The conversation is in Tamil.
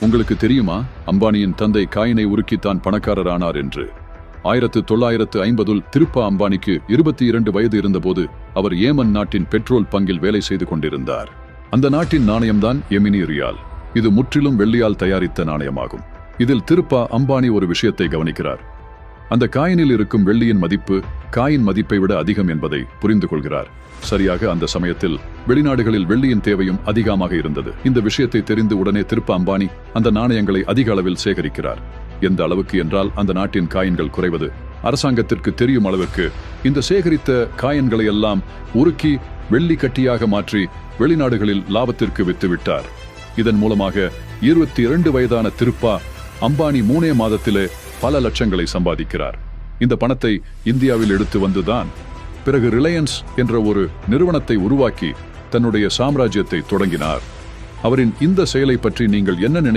உங்களுக்கு தெரியுமா? அம்பானியின் தந்தை காயினை உருக்கித்தான் பணக்காரரானார் என்று. ஆயிரத்து தொள்ளாயிரத்து ஐம்பதுல் திருப்பா அம்பானிக்கு இருபத்தி இரண்டு வயது இருந்தபோது அவர் ஏமன் நாட்டின் பெட்ரோல் பங்கில் வேலை செய்து கொண்டிருந்தார். அந்த நாட்டின் நாணயம்தான் எமினி ரியால். இது முற்றிலும் வெள்ளியால் தயாரித்த நாணயமாகும். இதில் திருப்பா அம்பானி ஒரு விஷயத்தை கவனிக்கிறார். அந்த காயினில் இருக்கும் வெள்ளியின் மதிப்பு காயின் மதிப்பை விட அதிகம் என்பதை புரிந்து கொள்கிறார். சரியாக அந்த சமயத்தில் வெளிநாடுகளில் வெள்ளியின் தேவையும் அதிகமாக இருந்தது. இந்த விஷயத்தை தெரிந்து உடனே திருப்ப அம்பானி அந்த நாணயங்களை அதிக அளவில் சேகரிக்கிறார். எந்த அளவுக்கு என்றால் அந்த நாட்டின் காயின்கள் குறைவது. அரசாங்கத்திற்கு தெரியும் அளவுக்கு இந்த சேகரித்த காயின்களை எல்லாம் உருக்கி வெள்ளி கட்டியாக மாற்றி வெளிநாடுகளில் லாபத்திற்கு வித்துவிட்டார். இதன் மூலமாக இருபத்தி இரண்டு வயதான திருப்பா அம்பானி மூணே மாதத்திலே பல லட்சங்களை சம்பாதிக்கிறார். இந்த பணத்தை இந்தியாவில் எடுத்து வந்துதான் பிறகு ரிலையன்ஸ் என்ற ஒரு நிறுவனத்தை உருவாக்கி தன்னுடைய சாம்ராஜ்யத்தை தொடங்கினார். அவரின் இந்த செயலை பற்றி நீங்கள் என்ன நினை